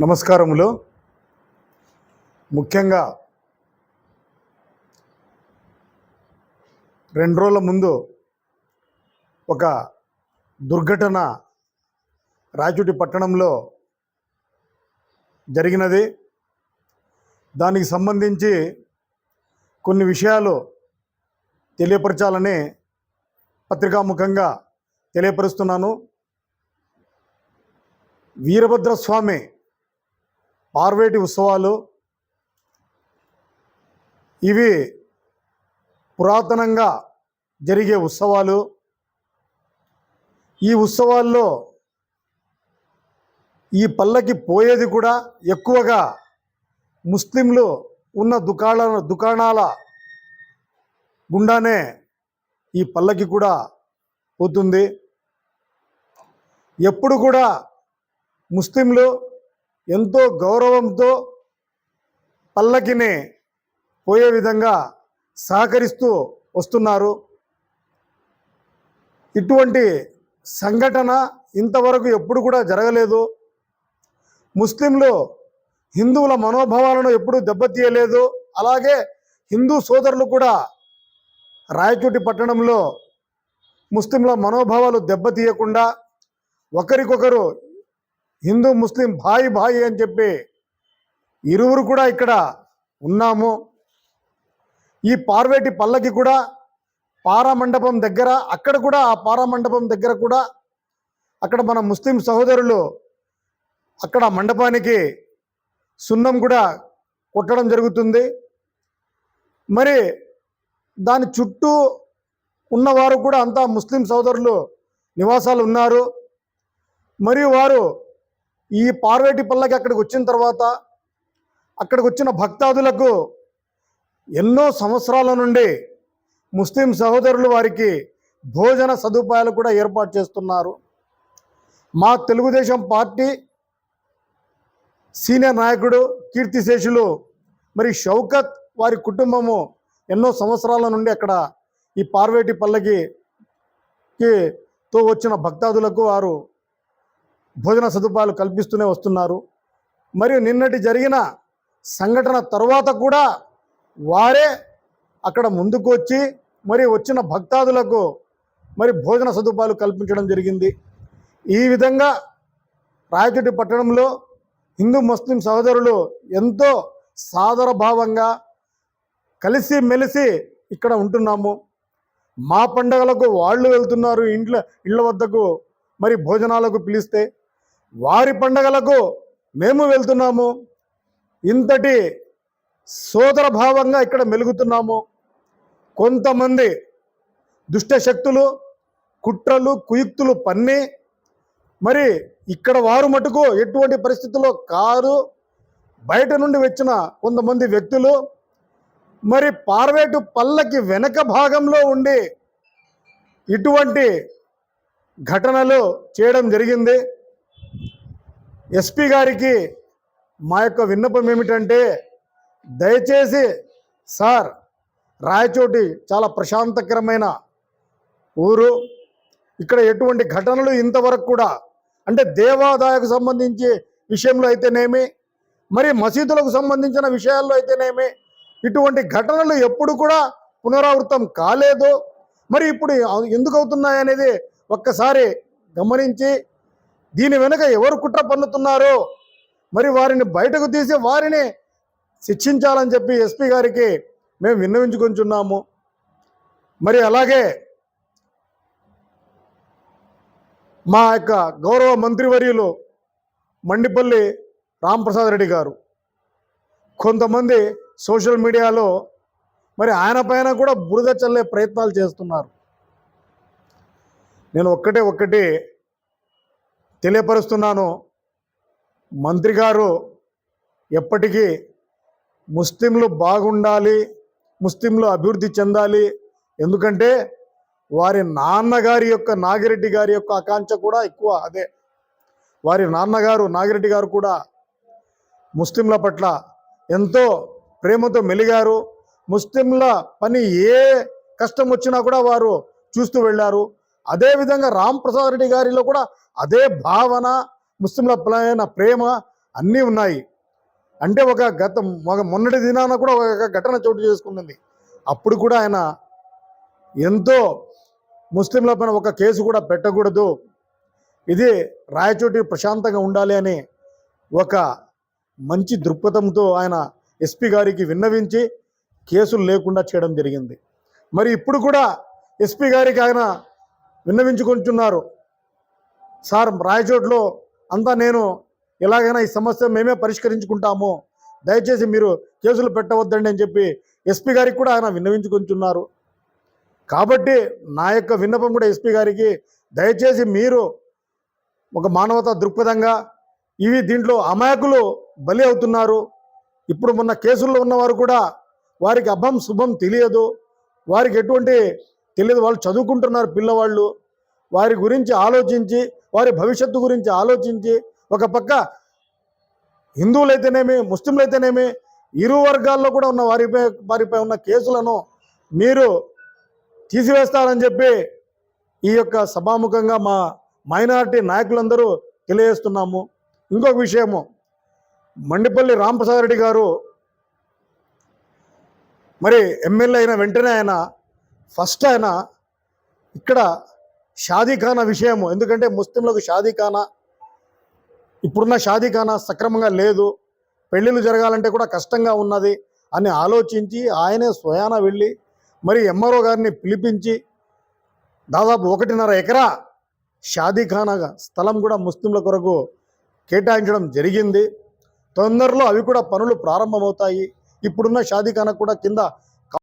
నమస్కారములు. ముఖ్యంగా రెండు రోజుల ముందు ఒక దుర్ఘటన రాయచోటి పట్టణంలో జరిగినది. దానికి సంబంధించి కొన్ని విషయాలు తెలియపరచాలని పత్రికాముఖంగా తెలియపరుస్తున్నాను. వీరభద్రస్వామి పార్వేటి ఉత్సవాలు. ఇవి పురాతనంగా జరిగే ఉత్సవాలు. ఈ ఉత్సవాల్లో ఈ పల్లకి పోయేది కూడా ఎక్కువగా ముస్లింలు ఉన్న దుకాణ దుకాణాల గుండానే ఈ పల్లకి కూడా పోతుంది. ఎప్పుడు కూడా ముస్లింలు ఎంతో గౌరవంతో పల్లకినే పోయే విధంగా సహకరిస్తూ వస్తున్నారు. ఇటువంటి సంఘటన ఇంతవరకు ఎప్పుడు కూడా జరగలేదు. ముస్లింలు హిందువుల మనోభావాలను ఎప్పుడూ దెబ్బతీయలేదు. అలాగే హిందూ సోదరులు కూడా రాయచోటి పట్టణంలో ముస్లింల మనోభావాలు దెబ్బతీయకుండా ఒకరికొకరు హిందూ ముస్లిం భాయి భాయి అని చెప్పి ఇరువురు కూడా ఇక్కడ ఉన్నాము. ఈ పార్వేటి పల్లకి కూడా పారామండపం దగ్గర అక్కడ కూడా ఆ పారామండపం దగ్గర కూడా అక్కడ మన ముస్లిం సహోదరులు అక్కడ మండపానికి సున్నం కూడా కొట్టడం జరుగుతుంది. మరి దాని చుట్టూ ఉన్నవారు కూడా అంతా ముస్లిం సోదరులు నివాసాలు ఉన్నారు. మరియు వారు ఈ పార్వతి పల్లకి అక్కడికి వచ్చిన తర్వాత అక్కడికి వచ్చిన భక్తాదులకు ఎన్నో సంవత్సరాల నుండి ముస్లిం సహోదరులు వారికి భోజన సదుపాయాలు కూడా ఏర్పాటు చేస్తున్నారు. మా తెలుగుదేశం పార్టీ సీనియర్ నాయకుడు కీర్తిశేషులు మరి షౌకత్ వారి కుటుంబము ఎన్నో సంవత్సరాల నుండి అక్కడ ఈ పార్వేటి పల్లకి తో వచ్చిన భక్తాదులకు వారు భోజన సదుపాయాలు కల్పిస్తూనే వస్తున్నారు. మరియు నిన్నటి జరిగిన సంఘటన తర్వాత కూడా వారే అక్కడ ముందుకు వచ్చి మరి వచ్చిన భక్తాదులకు మరి భోజన సదుపాయాలు కల్పించడం జరిగింది. ఈ విధంగా రాయచోటి పట్టణంలో హిందూ ముస్లిం సహోదరులు ఎంతో సాదర భావంగా కలిసి మెలిసి ఇక్కడ ఉంటున్నాము. మా పండగలకు వాళ్ళు వెళ్తున్నారు. ఇంట్లో ఇళ్ళ వద్దకు మరి భోజనాలకు పిలిస్తే వారి పండగలకు మేము వెళ్తున్నాము. ఇంతటి సోదర భావంగా ఇక్కడ మెలుగుతున్నాము. కొంతమంది దుష్ట శక్తులు కుట్రలు కుయుక్తులు పన్ని మరి ఇక్కడ వారు మటుకు ఎటువంటి పరిస్థితుల్లో కారు బయట నుండి వచ్చిన కొంతమంది వ్యక్తులు మరి పార్వేటు పల్లకి వెనక భాగంలో ఉండి ఇటువంటి ఘటనలు చేయడం జరిగింది. ఎస్పీ గారికి మా యొక్క విన్నపం ఏమిటంటే దయచేసి సార్ రాయచోటి చాలా ప్రశాంతకరమైన ఊరు. ఇక్కడ ఎటువంటి ఘటనలు ఇంతవరకు కూడా అంటే దేవాదాయకు సంబంధించి విషయంలో అయితేనేమి మరి మసీదులకు సంబంధించిన విషయాల్లో అయితేనేమి ఇటువంటి ఘటనలు ఎప్పుడు కూడా పునరావృతం కాలేదు. మరి ఇప్పుడు ఎందుకు అవుతున్నాయి అనేది ఒక్కసారి గమనించి దీని వెనుక ఎవరు కుట్ర పన్నుతున్నారో మరి వారిని బయటకు తీసి వారిని శిక్షించాలని చెప్పి ఎస్పీ గారికి మేము విన్నవించుకుంటున్నాము. మరి అలాగే మా యొక్క గౌరవ మంత్రివర్యులు మండిపల్లి రాంప్రసాద్ రెడ్డి గారు. కొంతమంది సోషల్ మీడియాలో మరి ఆయన పైన కూడా బురద చల్లే ప్రయత్నాలు చేస్తున్నారు. నేను ఒక్కటే ఒక్కటి తెలియపరుస్తున్నాను. మంత్రి గారు ఎప్పటికీ ముస్లింలు బాగుండాలి ముస్లింలు అభివృద్ధి చెందాలి. ఎందుకంటే వారి నాన్నగారి యొక్క నాగిరెడ్డి గారి యొక్క ఆకాంక్ష కూడా ఎక్కువ అదే. వారి నాన్నగారు నాగిరెడ్డి గారు కూడా ముస్లింల పట్ల ఎంతో ప్రేమతో మెలిగారు. ముస్లింల పని ఏ కష్టం వచ్చినా కూడా వారు చూస్తూ వెళ్ళారు. అదేవిధంగా రామ్ ప్రసాద్ రెడ్డి గారిలో కూడా అదే భావన ముస్లింల పైన ప్రేమ అన్నీ ఉన్నాయి. అంటే ఒక గత మొన్నటి దినాన కూడా ఒక ఘటన చోటు చేసుకుంటుంది. అప్పుడు కూడా ఆయన ఎంతో ముస్లింల పైన ఒక కేసు కూడా పెట్టకూడదు. ఇది రాయచోటి ప్రశాంతంగా ఉండాలి అని ఒక మంచి దృక్పథంతో ఆయన ఎస్పీ గారికి విన్నవించి కేసులు లేకుండా చేయడం జరిగింది. మరి ఇప్పుడు కూడా ఎస్పీ గారికి ఆయన విన్నవించుకుంటున్నారు. సార్ రాయచోట్లో అంతా నేను ఎలాగైనా ఈ సమస్య మేమే పరిష్కరించుకుంటాము. దయచేసి మీరు కేసులు పెట్టవద్దండి అని చెప్పి ఎస్పీ గారికి కూడా ఆయన విన్నవించుకుంటున్నారు. కాబట్టి నా యొక్క విన్నపం కూడా ఎస్పీ గారికి దయచేసి మీరు ఒక మానవతా దృక్పథంగా ఇవి దీంట్లో అమాయకులు బలి అవుతున్నారు. ఇప్పుడు మొన్న కేసుల్లో ఉన్నవారు కూడా వారికి అభం శుభం తెలియదు. వారికి ఎటువంటి తెలియదు వాళ్ళు చదువుకుంటున్నారు పిల్లవాళ్ళు. వారి గురించి ఆలోచించి వారి భవిష్యత్తు గురించి ఆలోచించి ఒక పక్క హిందువులైతేనేమి ముస్లింలైతేనేమి ఇరు వర్గాల్లో కూడా ఉన్న వారిపై వారిపై ఉన్న కేసులను మీరు తీసివేస్తారని చెప్పి ఈ యొక్క సభాముఖంగా మా మైనారిటీ నాయకులందరూ తెలియజేస్తున్నాము. ఇంకొక విషయము మండిపల్లి రామప్రసాద్ రెడ్డి గారు మరి ఎమ్మెల్యే అయిన వెంటనే ఆయన ఫస్ట్ ఆయన ఇక్కడ షాదీఖానా విషయము. ఎందుకంటే ముస్లింలకు షాదీఖానా ఇప్పుడున్న షాదీఖానా సక్రమంగా లేదు. పెళ్ళిళ్ళు జరగాలంటే కూడా కష్టంగా ఉన్నది అని ఆలోచించి ఆయనే స్వయాన వెళ్ళి మరి ఎంఆర్ఓ గారిని పిలిపించి దాదాపు ఒకటిన్నర ఎకరా షాదీఖానా స్థలం కూడా ముస్లింల కొరకు కేటాయించడం జరిగింది. తొందరలో అవి కూడా పనులు ప్రారంభమవుతాయి. ఇప్పుడున్న షాదీఖానా కూడా కింద